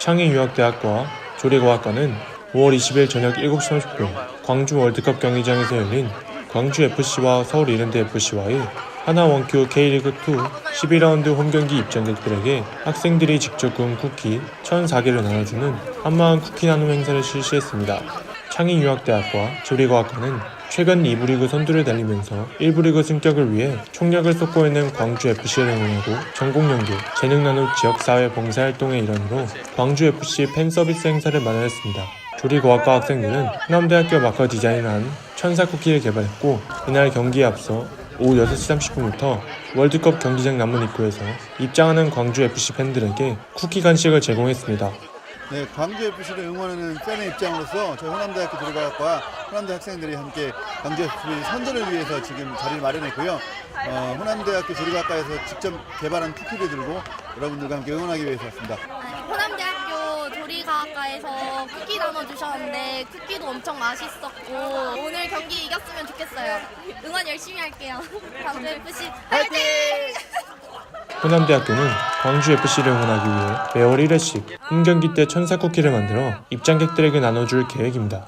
창의유학대학과 조리과학과는 5월 20일 저녁 7시 30분 광주 월드컵 경기장에서 열린 광주 FC와 서울 이랜드 FC와의 하나 원큐 K리그2 12라운드 홈경기 입장객들에게 학생들이 직접 구운 쿠키 1,004개를 나눠주는 한마음 쿠키 나눔 행사를 실시했습니다. 창의유학대학과 조리과학과는 최근 2부 리그 선두를 달리면서 1부 리그 승격을 위해 총력을 쏟고 있는 광주 FC를 응원하고 전국 연계 재능 나눔 지역사회 봉사활동의 일환으로 광주 FC 팬 서비스 행사를 마련했습니다. 조리과학과 학생들은 호남대학교 마커 디자인한 천사 쿠키를 개발했고 이날 경기에 앞서 오후 6시 30분부터 월드컵 경기장 남문 입구에서 입장하는 광주 FC 팬들에게 쿠키 간식을 제공했습니다. 네, 광주 FC를 응원하는 팬의 입장으로서 저희 호남대학교 조리과학과 호남대 학생들이 함께 광주 FC 선전을 위해서 지금 자리를 마련했고요. 어, 호남대학교 조리과학과에서 직접 개발한 쿠키를 들고 여러분들과 함께 응원하기 위해서 왔습니다. 호남대학교 조리과학과에서 쿠키 나눠주셨는데 쿠키도 엄청 맛있었고 오늘 경기 이겼으면 좋겠어요. 응원 열심히 할게요. 광주 FC 화이팅! 호남대학교는 광주 FC를 응원하기 위해 매월 1회씩 홈경기 때 천사 쿠키를 만들어 입장객들에게 나눠줄 계획입니다.